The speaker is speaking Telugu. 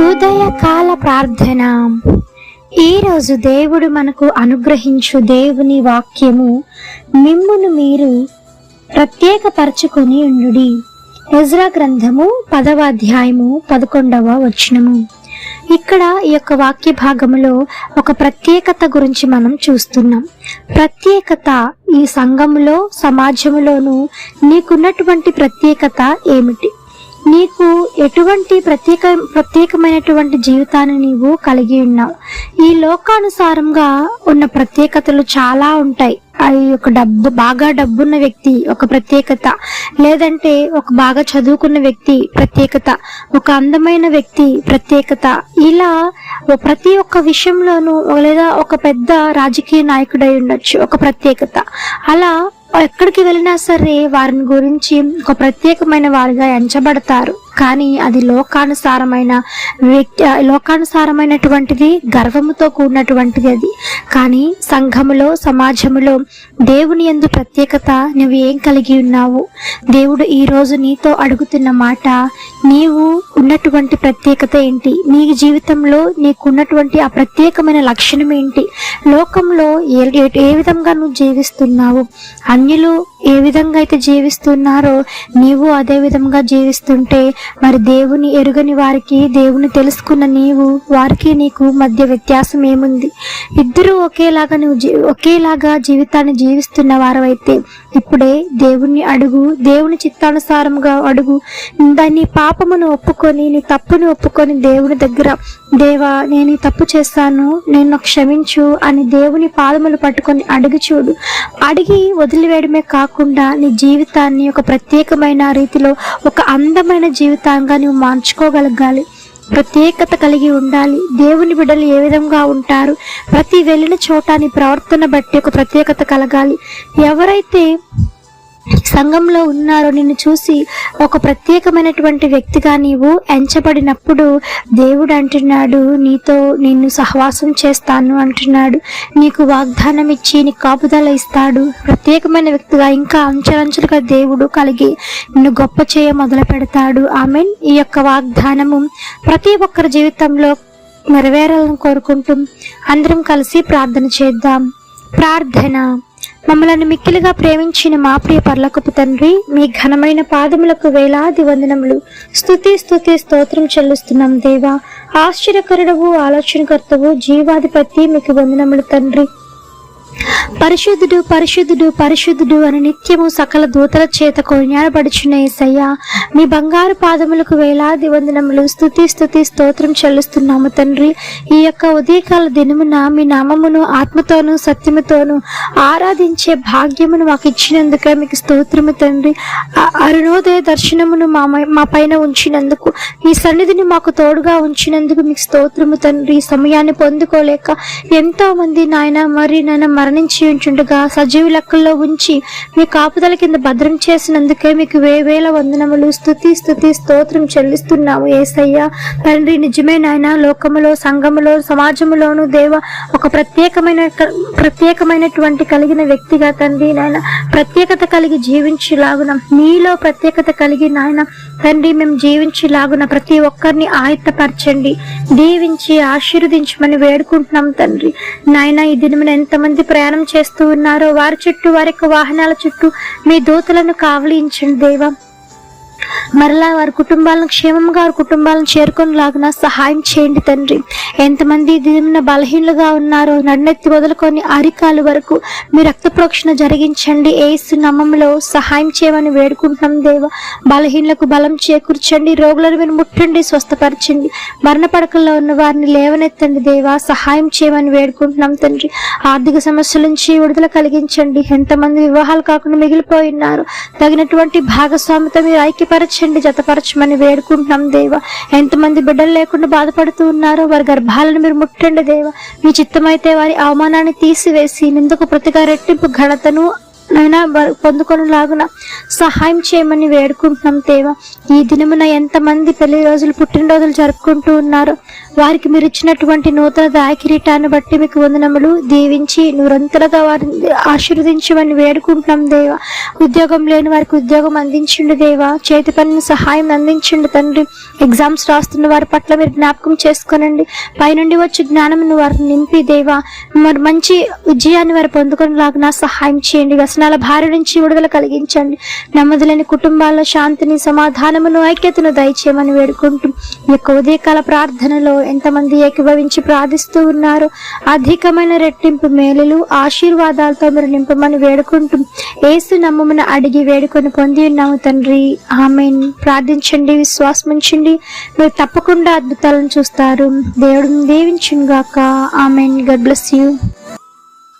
ఉదయకాల ప్రార్థన. ఈరోజు దేవుడు మనకు అనుగ్రహించు దేవుని వాక్యము మిమ్మును మీరు ప్రత్యేకపరచుకొని ఉండుడి. ఎజ్రా గ్రంథము పదవ అధ్యాయము పదకొండవ వచనము. ఇక్కడ ఈ యొక్క వాక్య భాగములో ఒక ప్రత్యేకత గురించి మనం చూస్తున్నాం. ప్రత్యేకత ఈ సంఘములో సమాజములోను నీకున్నటువంటి ప్రత్యేకత ఏమిటి? నీకు ఎటువంటి ప్రత్యేక ప్రత్యేకమైనటువంటి జీవితాన్ని నీవు కలిగి ఉన్నావు ఈ లోకానుసారంగా ఉన్న ప్రత్యేకతలు చాలా ఉంటాయి. అది ఒక డబ్బు బాగా డబ్బున్న వ్యక్తి ఒక ప్రత్యేకత. లేదంటే ఒక బాగా చదువుకున్న వ్యక్తి ప్రత్యేకత. ఒక అందమైన వ్యక్తి ప్రత్యేకత. ఇలా ప్రతి ఒక్క విషయంలోనూ లేదా ఒక పెద్ద రాజకీయ నాయకుడై ఉండొచ్చు. ఒక ప్రత్యేకత. అలా ఎక్కడికి వెళ్ళినా సరే వారిని గురించి ఒక ప్రత్యేకమైన వారిగా ఎంచబడతారు. కానీ అది లోకానుసారమైన వ్యక్తి లోకానుసారమైనటువంటిది గర్వముతో కూడినటువంటిది అది. కానీ సంఘములో సమాజములో దేవుని ఎందు ప్రత్యేకత నువ్వు ఏం కలిగి ఉన్నావు? దేవుడు ఈ రోజు నీతో అడుగుతున్న మాట నీవు ఉన్నటువంటి ప్రత్యేకత ఏంటి? నీ జీవితంలో నీకున్నటువంటి ఆ ప్రత్యేకమైన లక్షణం ఏంటి? లోకంలో ఏ- ఏ విధంగా నువ్వు జీవిస్తున్నావు? అన్యులు ఏ విధంగా అయితే జీవిస్తున్నారో నీవు అదే విధంగా జీవిస్తుంటే మరి దేవుని ఎరుగని వారికి దేవుని తెలుసుకున్న నీవు వారికి నీకు మధ్య వ్యత్యాసం ఏముంది? ఇద్దరు ఒకేలాగా నువ్వు ఒకేలాగా జీవితాన్ని జీవిస్తున్న వారవైతే ఇప్పుడే దేవుణ్ణి అడుగు దేవుని చిత్తానుసారముగా అడుగు. దాన్ని పాపమును ఒప్పుకొని నీ తప్పును ఒప్పుకొని దేవుని దగ్గర దేవా నేను తప్పు చేశాను నేను క్షమించు అని దేవుని పాదములు పట్టుకొని అడిగి చూడు. అడిగి వదిలి వేయడమే కాకుండా నీ జీవితాన్ని ఒక ప్రత్యేకమైన రీతిలో ఒక అందమైన జీవితంగా నువ్వు మార్చుకోగలగాలి. ప్రత్యేకత కలిగి ఉండాలి. దేవుని బిడ్డలు ఏ విధంగా ఉంటారు? ప్రతి వెళ్ళిన చోట నీ ప్రవర్తన బట్టి ఒక ప్రత్యేకత కలగాలి. ఎవరైతే సంఘంలో ఉన్నారో నిన్ను చూసి ఒక ప్రత్యేకమైనటువంటి వ్యక్తిగా నీవు ఎంచబడినప్పుడు దేవుడు అంటున్నాడు నీతో నిన్ను సహవాసం చేస్తాను అంటున్నాడు నీకు వాగ్దానం ఇచ్చి నీకు కాపుదల ఇస్తాడు. ప్రత్యేకమైన వ్యక్తిగా ఇంకా అంచెలంచెలుగా దేవుడు కలిగి నిన్ను గొప్ప చేయ మొదలు పెడతాడు. ఆమె ఈ యొక్క వాగ్దానము ప్రతి ఒక్కరి జీవితంలో నెరవేరాలని కోరుకుంటూ అందరం కలిసి ప్రార్థన చేద్దాం. ప్రార్థన. మమ్మలను మిక్కిలిగా ప్రేమించిన మా ప్రియ పర్లకపు తండ్రి మీ ఘనమైన పాదములకు వేలాది వందనములు. స్థుతి స్థుతి స్తోత్రం చెల్లిస్తున్నాం దేవా. ఆశ్చర్యకరుడవు ఆలోచనకర్తవు జీవాధిపతి మీకు వందనములు తండ్రి. పరిశుద్ధుడు పరిశుద్ధుడు పరిశుద్ధుడు అని నిత్యము సకల దూతల చేత కొనియాడబడుచున్న ఏసయ్య మీ బంగారు పాదములకు వేలాది వందనములు స్తుతి స్థుతి స్తోత్రం చెల్లిస్తున్నాము తండ్రి. ఈ యొక్క ఉదయకాల దినమున మీ నామమును ఆత్మతోను సత్యముతోను ఆరాధించే భాగ్యమును మాకు ఇచ్చినందుకే మీకు స్తోత్రము తండ్రి. అరుణోదయ దర్శనమును మా మై- మా పైన ఉంచినందుకు ఈ సన్నిధిని మాకు తోడుగా ఉంచినందుకు మీకు స్తోత్రము తండ్రి. సమయాన్ని పొందుకోలేక ఎంతో మంది నాయన మరి నాయన మరణించి ఉంచుండగా సజీవి లెక్కల్లో ఉంచి మీ కాపుదల కింద భద్రం చేసినందుకే మీకు వేవేల వందనములు. స్థుతి స్థుతి స్తోత్రం చెల్లిస్తున్నాము ఏసయ్య. తండ్రి నిజమే నాయన లోకములో సంఘములో సమాజములోను దేవ ఒక ప్రత్యేకమైన ప్రత్యేకమైనటువంటి కలిగిన వ్యక్తిగా తండ్రి నాయన ప్రత్యేకత కలిగి జీవించేలాగున మీలో ప్రత్యేకత కలిగి నాయన తండ్రి మేము జీవించేలాగున ప్రతి ఒక్కరిని ఆయత్తపరచండి దీవించి ఆశీర్వదించమని వేడుకుంటున్నాం తండ్రి. నాయన ఈ దినమున ఎంతమంది ప్రయాణం చేస్తూ ఉన్నారో వారి చుట్టూ వారి యొక్క వాహనాల చుట్టూ మీ దూతలను కావలించండి దేవా. మరలా వారి కుటుంబాలను క్షేమంగా వారి కుటుంబాలను చేరుకొనిలాగున సహాయం చేయండి తండ్రి. ఎంతమంది దీని బలహీనులుగా ఉన్నారో నడినెత్తి వదులుకొని అరికాలు వరకు మీ రక్త ప్రోక్షణ జరిగించండి. ఏసు నమ్మంలో సహాయం చేయమని వేడుకుంటున్నాం దేవ. బలహీనలకు బలం చేకూర్చండి. రోగులను మీరు ముట్టండి స్వస్థపరచండి. మరణ పడకల్లో ఉన్న వారిని లేవనెత్తండి దేవా. సహాయం చేయమని వేడుకుంటున్నాం తండ్రి. ఆర్థిక సమస్యల నుంచి విడుదల కలిగించండి. ఎంతమంది వివాహాలు కాకుండా మిగిలిపోయి ఉన్నారు. తగినటువంటి భాగస్వామితో మీరు జతపరచండి జతపరచమని వేడుకుంటున్నాం దేవ. ఎంతమంది బిడ్డలు లేకుండా బాధపడుతూ ఉన్నారో వారి గర్భాలను మీరు ముట్టండి దేవ. మీ చిత్తమైతే వారి అవమానాన్ని తీసివేసి నిందుకు ప్రతిగా రెట్టింపు ఘనతను నైనా పొందుకొనలాగున సహాయం చేయమని వేడుకుంటున్నాం దేవా. ఈ దినమున ఎంతమంది పెళ్ళి రోజులు పుట్టినరోజులు జరుపుకుంటూ ఉన్నారు వారికి మీరు ఇచ్చినటువంటి నూతన దాయకిరీటాన్ని బట్టి మీకు వందనములు దీవించి నిరంతరగా వారిని ఆశీర్వదించమని వేడుకుంటున్నాం దేవా. ఉద్యోగం లేని వారికి ఉద్యోగం అందించండి దేవా. చేతి పనిని సహాయం అందించండి తండ్రి. ఎగ్జామ్స్ రాస్తున్న వారి పట్ల మీరు జ్ఞాపకం చేసుకోనండి. పైనుండి వచ్చే జ్ఞానం వారిని నింపి దేవా. మరి మంచి విజయాన్ని వారు పొందుకునేలాగా సహాయం చేయండి. వ్యసనాల భారి నుంచి విడుదల కలిగించండి. నెమ్మదిలేని కుటుంబాల్లో శాంతిని సమాధానమును ఐక్యతను దయచేయమని వేడుకుంటూ ఈ యొక్క ఉదయకాల ప్రార్థనలో ఎంతమంది ఏకీభవించి ప్రార్థిస్తూ ఉన్నారో అధికమైన రెట్టింపు మేలులు ఆశీర్వాదాలతో మీరు నింపమని వేడుకుంటూ ఏసు నమ్మమున అడిగి వేడుకొని పొంది ఉన్నాము తండ్రి. ఆమెన్. ప్రార్థించండి విశ్వాసముంచండి. మీరు తప్పకుండా అద్భుతాలను చూస్తారు. దేవుడిని దీవించుగాక ఆమెన్. God bless you.